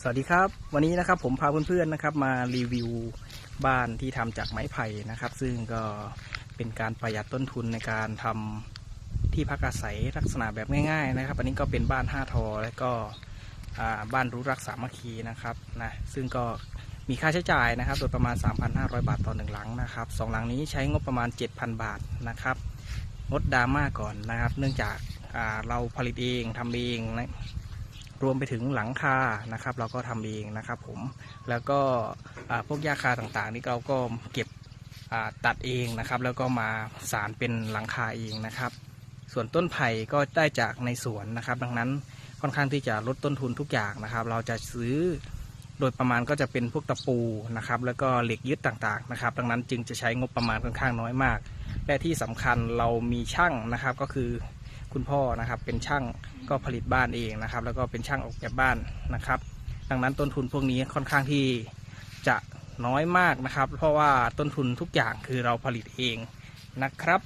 สวัสดีครับ วันนี้นะครับผมพาเพื่อนๆนะครับ มารีวิวบ้านที่ทำจากไม้ไผ่นะครับ ซึ่งก็เป็นการประหยัดต้นทุนในการทำที่พักอาศัยลักษณะแบบง่ายๆนะครับ อันนี้ก็เป็นบ้าน5ทอและก็บ้านรู้รักสามัคคีนะครับนะซึ่งก็มีค่าใช้จ่ายนะครับ โดยประมาณ 3,500 บาทต่อหนึ่งหลังนะครับสองหลังนี้ใช้งบประมาณ 7,000 บาทนะครับงดดราม่าก่อนนะครับ เนื่องจากเราผลิตเองทำเองนะ รวมไปถึงหลังคานะครับ เราก็ทำเองนะครับผมแล้วก็พวกหญ้าคาต่างๆ นี่เราก็เก็บตัดเองนะครับ แล้วก็มาสารเป็นหลังคาเองนะครับ ส่วนต้นไผ่ก็ได้จากในสวนนะครับ ดังนั้นค่อนข้างที่จะลดต้นทุนทุกอย่างนะครับ เราจะซื้อโดยประมาณก็จะเป็นพวกตะปูนะครับ แล้วก็เหล็กยึดต่างๆนะครับ ดังนั้นจึงจะใช้งบประมาณค่อนข้างน้อยมาก และที่สำคัญเรามีช่างนะครับก็คือ คุณพ่อนะครับ เป็นช่างก็ผลิตบ้านเองนะครับ แล้วก็เป็นช่างออกแบบบ้านนะครับ ดังนั้นต้นทุนพวกนี้ค่อนข้างที่จะน้อยมากนะครับ เพราะว่าต้นทุนทุกอย่างคือเราผลิตเองนะครับ